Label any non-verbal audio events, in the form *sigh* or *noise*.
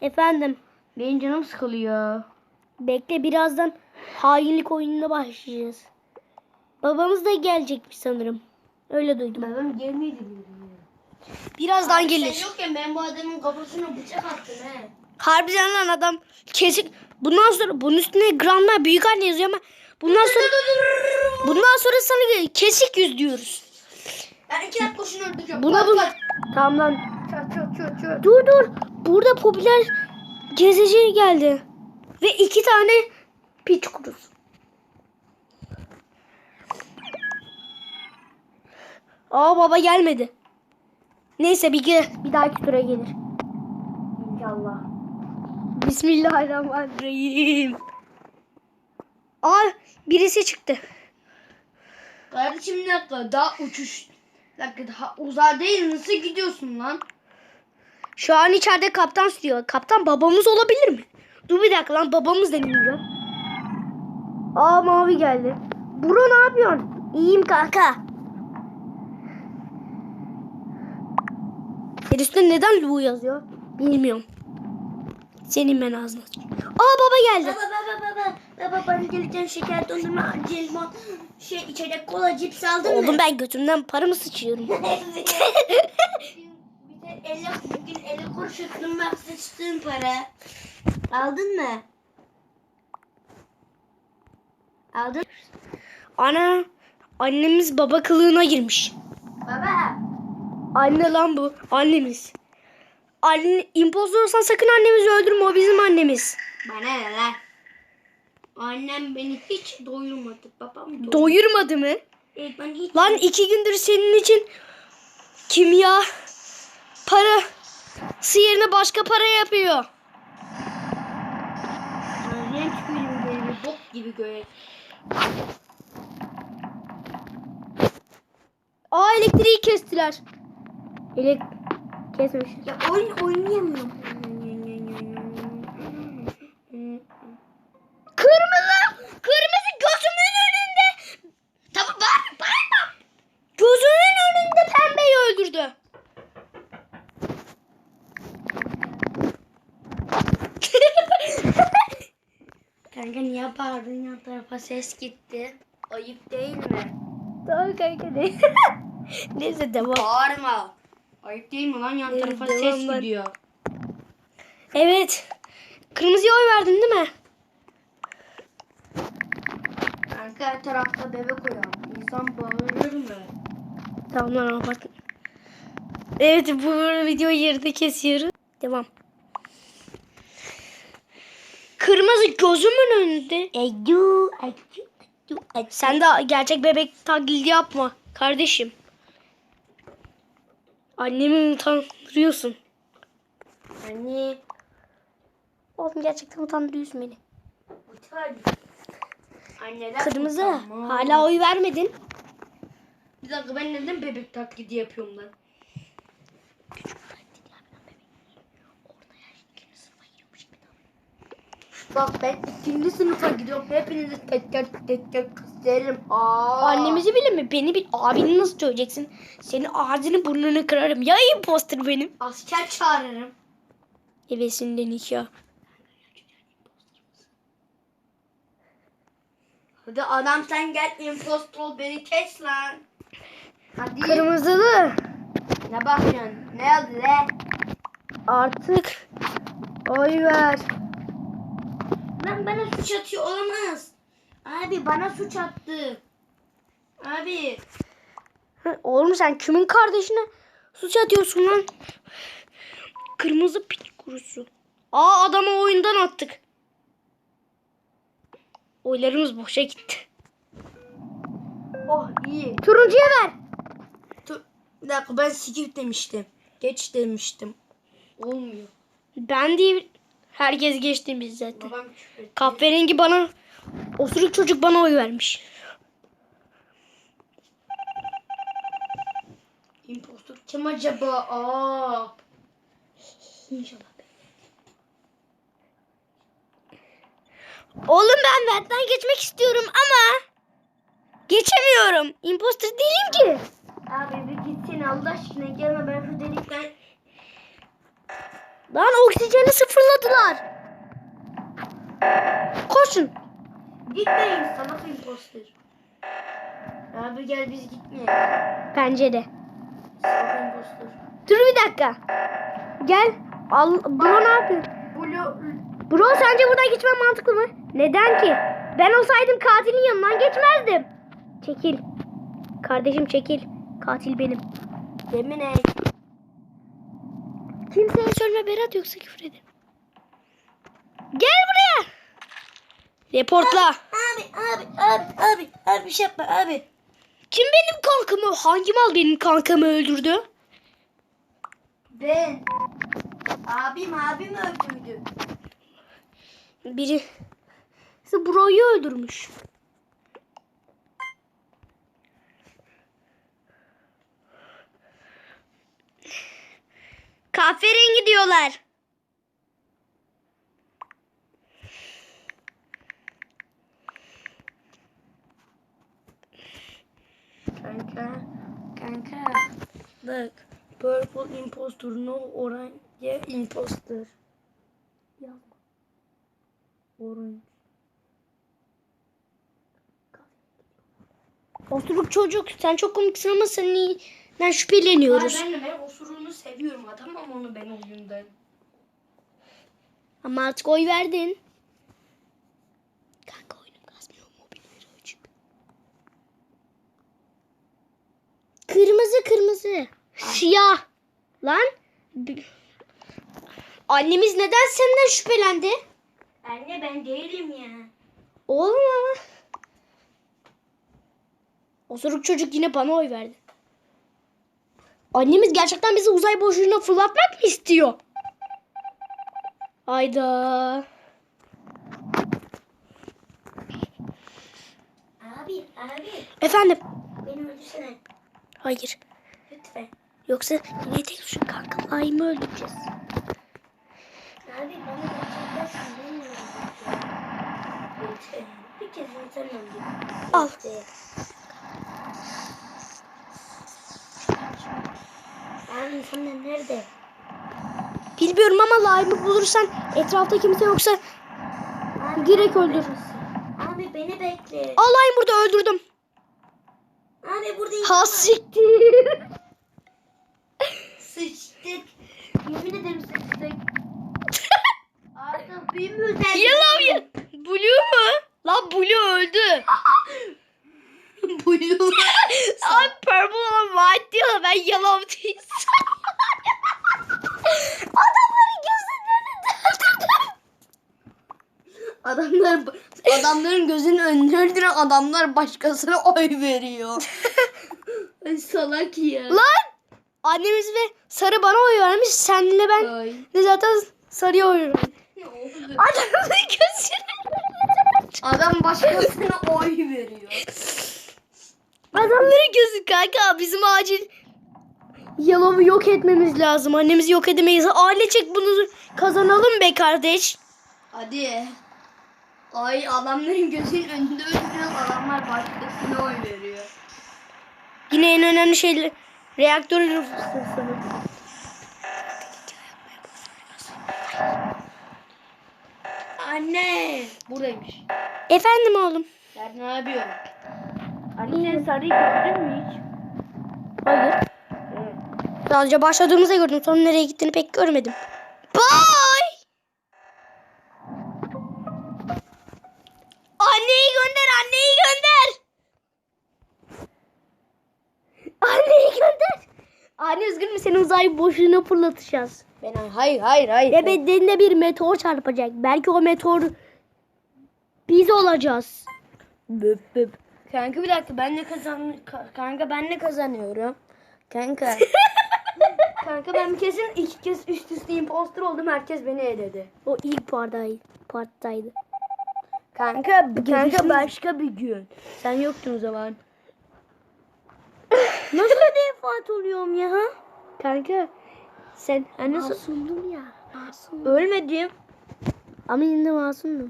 Efendim. Benim canım sıkılıyor. Bekle birazdan hainlik oyununa başlayacağız. Babamız da gelecekmiş sanırım. Öyle duydum. Babam diyorum Birazdan gelir. Sen yokken ben bu adamın kafasına bıçak attım he. Harbiden lan adam kesik. Bundan sonra bunun üstüne grandma büyük anne yazıyor ama bundan sonra bundan sonra sana kesik yüz diyoruz. Ben iki dakika şunu öldüreceğim. Buna bu. Tamam lan. Çat çat çat çat. Dur dur. Burada popüler gezici geldi. Ve iki tane piç kurusu. Aa baba gelmedi. Neyse bir, bir dahaki tura gelir. İnşallah. Bismillahirrahmanirrahim. Aa birisi çıktı. Kardeşim bir dakika daha uçuş. Bir dakika daha uzağa değil nasıl gidiyorsun lan? Şu an içeride kaptan sürüyor. Kaptan babamız olabilir mi? Dur bir dakika lan babamız deneyeceğim. Aa mavi geldi. Bro ne yapıyorsun? İyiyim kanka. Senin üstünde neden Lu yazıyor? Bilmiyorum. Senin ben ağzına. Aa baba geldi. Baba baba baba. Baba bana geleceğim şeker dondurma jelibon şey içecek kola cips aldın mı? Oğlum ben götümden para mı sıçıyorum? *laughs* *laughs* bir de elle bugün 50 kuruş yuttum bak sıçtığın para. Aldın mı? Aldın. Ana annemiz baba kılığına girmiş. Baba. Anne lan bu. Annemiz. Anne, imposter olsan sakın annemizi öldürme. O bizim annemiz. Bana ne lan? Annem beni hiç doyurmadı. Babam doyurmadı. Doyurmadı mı? Evet, ben hiç Lan iki gündür senin için kimya para yerine başka para yapıyor. Annem tükürüyor böyle bir bok gibi göğe. Aa elektriği kestiler. Elek kesmiş. Ya oyun oynayamıyorum. Kırmızı! Kırmızı gözümün önünde. Tamam bağırma bağırma. Gözümün önünde pembeyi öldürdü. Kanka niye bağırdın yan tarafa ses gitti. Ayıp değil mi? Tamam kanka ne? *laughs* Neyse devam. Bağırma. Ayıp değil mi lan yan tarafa devam ses lan. gidiyor. Evet. Kırmızıya oy verdin değil mi? Kanka her tarafta bebek uyan. İnsan bağırır mı? Tamam lan abartma. Evet bu videoyu yerde kesiyoruz. Devam. Kırmızı gözümün önünde. Edu, edu, edu. Sen de gerçek bebek taklidi yapma kardeşim. Annemi utandırıyorsun. Anne. Oğlum gerçekten utandırıyorsun beni. Utan. Anneler Kırmızı. utanmaz. Hala oy vermedin. Bir dakika ben neden bebek taklidi yapıyorum lan? Bak ben ikinci sınıfa gidiyorum. Hepinizi tek tek tek tek kıstırırım. Aa. Annemizi bile mi? Beni bil. Abini nasıl söyleyeceksin? Senin ağzını burnunu kırarım. Ya imposter benim. Asker çağırırım. Hevesinden nikah. Hadi adam sen gel impostor ol beni kes lan. Hadi. Kırmızılı. Ne bakıyorsun? Ne oldu le? Artık oy ver. Lan bana suç atıyor olamaz. Abi bana suç attı. Abi. Oğlum sen kimin kardeşine suç atıyorsun lan? Kırmızı pit kurusu. Aa adamı oyundan attık. Oylarımız boşa gitti. Oh iyi. Turuncuya ver. Dur. Bir dakika ben skip demiştim. Geç demiştim. Olmuyor. Ben değil. Herkes geçti biz zaten. Kahverengi bana osuruk çocuk bana oy vermiş. Impostor kim acaba? Aa. İnşallah. Oğlum ben benden geçmek istiyorum ama geçemiyorum. Imposter değilim ki. Abi bir gitsin Allah aşkına gelme ben şu delikten Lan oksijeni sıfırladılar. Koşun. Gitmeyin salak imposter. Abi gel biz gitmeyelim. Bence de. Salak imposter. Dur bir dakika. Gel. Al, bro ne yapıyor? Blue Bro sence buradan geçmem mantıklı mı? Neden ki? Ben olsaydım katilin yanından geçmezdim. Çekil. Kardeşim çekil. Katil benim. yemin et. Kimseye söyleme Berat yoksa küfür ederim. Gel buraya. Reportla. Abi abi abi abi abi bir şey yapma abi. Kim benim kankamı? Hangi mal benim kankamı öldürdü? Ben. Abim abim öldürdü. Biri Bro'yu öldürmüş. Kahverengi diyorlar. Kanka. Kanka. Bak. Purple imposter no orange imposter. Yazma. Orange. Osuruk çocuk sen çok komiksin ama senden şüpheleniyoruz. ben ben osuruğunu seviyorum. Atamam onu ben oyundan. Ama artık oy verdin. Kanka oyunum kasmıyor mobilleri açık. Kırmızı kırmızı. Siyah. Lan. Annemiz neden senden şüphelendi? Anne ben değilim ya. Oğlum ama. Osuruk çocuk yine bana oy verdi. Annemiz gerçekten bizi uzay boşluğuna fırlatmak mı istiyor? Ayda. Abi abi Efendim. beni öldürsene. Hayır. Lütfen. Yoksa yine tek şu kanka Ayımı öldüreceğiz. Abi bana gerçekten sen beni Lütfen. Bir kez sen öldür. Al. Abi insanlar nerede? Bilmiyorum ama Lime'ı bulursan etrafta kimse yoksa Abi, Direkt öldür. Abi beni bekle. al Lime burada öldürdüm. Abi burada Ha siktir. sıçtık. Yemin ederim sıçtık. *laughs* Artık büyümüyoruz. Yalan ya. Blue mu? Lan Blue öldü. *laughs* *laughs* Blue. Abi purple ama white diyor. Ben yalan değilsin. Adamların gözlerini öldürdüm. Adamlar adamların gözünün öldüren adamlar başkasına oy veriyor. *laughs* Ay salak ya. Lan annemiz ve Sarı bana oy vermiş. Senle ben Ay. de zaten Sarı'ya oy oldu? Adamın gözünü Adam başkasına oy veriyor. *laughs* Adamların gözü kanka bizim acil Yalom'u yok etmemiz lazım. Annemizi yok edemeyiz. Ailecek bunu kazanalım be kardeş. Hadi. Ay adamların gözünün önünde öldüren adamlar başkasına oy veriyor. Yine en önemli şey reaktörü Anne. Buradaymış. Efendim oğlum. Sen ne yapıyorsun? Anne sen sarıyı gördün mü hiç? Hayır. Evet. Sadece başladığımızda gördüm. Sonra nereye gittiğini pek görmedim. Bye. Anneyi gönder, anneyi gönder. Anneyi gönder. Anne üzgün mü seni uzay boşluğuna fırlatacağız. Ben hayır hayır hayır. Ve bedenine bir meteor çarpacak. Belki o meteor biz olacağız. Böp böp. Kanka bir dakika ben ne kazan ka- kanka ben ne kazanıyorum? Kanka. *laughs* kanka ben kesin iki kez üst üste imposter oldum herkes beni eledi. O ilk partaydı. Parttaydı. Kanka kanka başka bir gün. Sen yoktun o zaman. *laughs* Nasıl defat oluyorum ya? Kanka sen hani nasıl Masumdum ya. Masum. ölmedim. Ama yine masumdum.